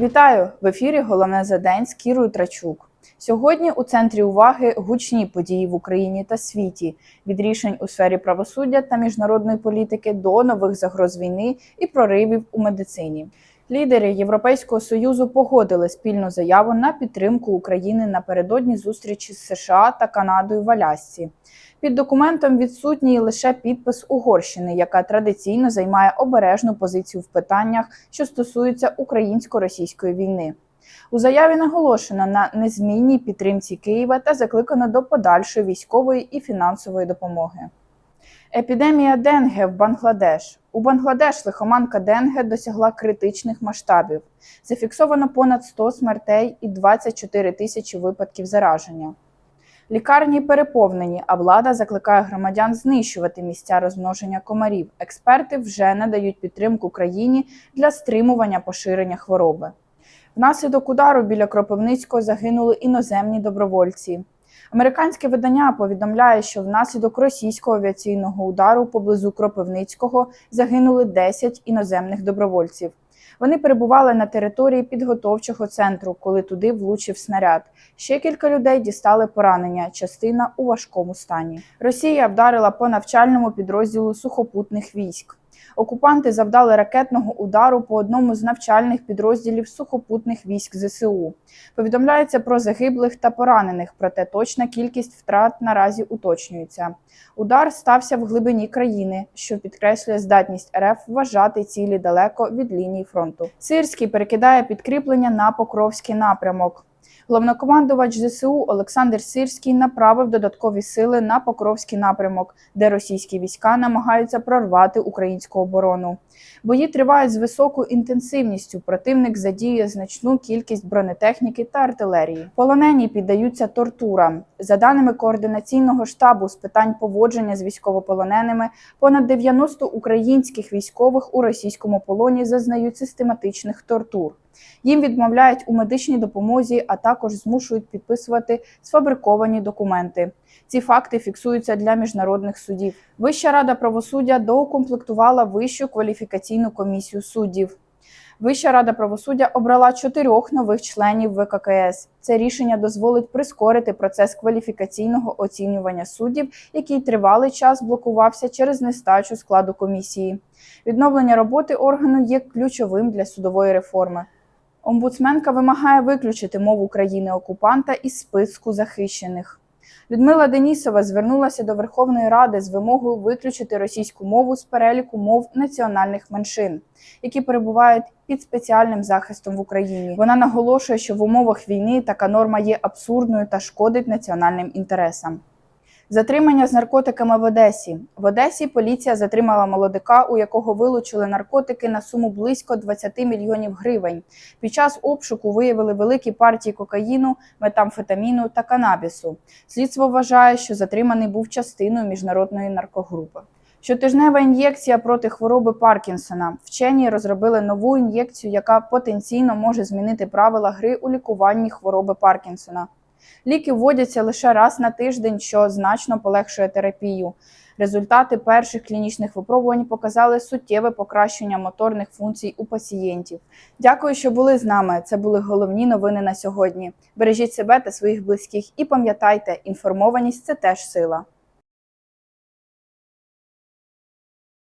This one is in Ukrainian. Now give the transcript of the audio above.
Вітаю в ефірі. Головне за день з Кірою Трачук. Сьогодні у центрі уваги гучні події в Україні та світі від рішень у сфері правосуддя та міжнародної політики до нових загроз війни і проривів у медицині. Лідери Європейського союзу погодили спільну заяву на підтримку України напередодні зустрічі з США та Канадою в Алясці. Під документом відсутній лише підпис Угорщини, яка традиційно займає обережну позицію в питаннях, що стосуються українсько-російської війни. У заяві наголошено на незмінній підтримці Києва та закликано до подальшої військової і фінансової допомоги. Епідемія Денге в Бангладеш. У Бангладеш лихоманка Денге досягла критичних масштабів. Зафіксовано понад 100 смертей і 24 тисячі випадків зараження. Лікарні переповнені, а влада закликає громадян знищувати місця розмноження комарів. Експерти вже надають підтримку країні для стримування поширення хвороби. Внаслідок удару біля Кропивницького загинули іноземні добровольці. Американське видання повідомляє, що внаслідок російського авіаційного удару поблизу Кропивницького загинули 10 іноземних добровольців. Вони перебували на території підготовчого центру, коли туди влучив снаряд. Ще кілька людей дістали поранення, частина у важкому стані. Росія вдарила по навчальному підрозділу сухопутних військ. Окупанти завдали ракетного удару по одному з навчальних підрозділів сухопутних військ ЗСУ. Повідомляється про загиблих та поранених, проте точна кількість втрат наразі уточнюється. Удар стався в глибині країни, що підкреслює здатність РФ вважати цілі далеко від лінії фронту. Сирський перекидає підкріплення на Покровський напрямок. Головнокомандувач ЗСУ Олександр Сирський направив додаткові сили на Покровський напрямок, де російські війська намагаються прорвати українську оборону. Бої тривають з високою інтенсивністю. Противник задіює значну кількість бронетехніки та артилерії. Полонені піддаються тортурам. За даними координаційного штабу з питань поводження з військовополоненими, понад 90 українських військових у російському полоні зазнають систематичних тортур. Їм відмовляють у медичній допомозі, а також змушують підписувати сфабриковані документи. Ці факти фіксуються для міжнародних судів. Вища рада правосуддя доукомплектувала вищу кваліфікаційну комісію суддів. Вища рада правосуддя обрала чотирьох нових членів ВККС. Це рішення дозволить прискорити процес кваліфікаційного оцінювання суддів, який тривалий час блокувався через нестачу складу комісії. Відновлення роботи органу є ключовим для судової реформи. Омбудсменка вимагає виключити мову країни-окупанта із списку захищених. Людмила Денісова звернулася до Верховної Ради з вимогою виключити російську мову з переліку мов національних меншин, які перебувають під спеціальним захистом в Україні. Вона наголошує, що в умовах війни така норма є абсурдною та шкодить національним інтересам. Затримання з наркотиками в Одесі. В Одесі поліція затримала молодика, у якого вилучили наркотики на суму близько 20 мільйонів гривень. Під час обшуку виявили великі партії кокаїну, метамфетаміну та канабісу. Слідство вважає, що затриманий був частиною міжнародної наркогрупи. Щотижнева ін'єкція проти хвороби Паркінсона. Вчені розробили нову ін'єкцію, яка потенційно може змінити правила гри у лікуванні хвороби Паркінсона. Ліки вводяться лише раз на тиждень, що значно полегшує терапію. Результати перших клінічних випробувань показали суттєве покращення моторних функцій у пацієнтів. Дякую, що були з нами. Це були головні новини на сьогодні. Бережіть себе та своїх близьких і пам'ятайте, інформованість це теж сила.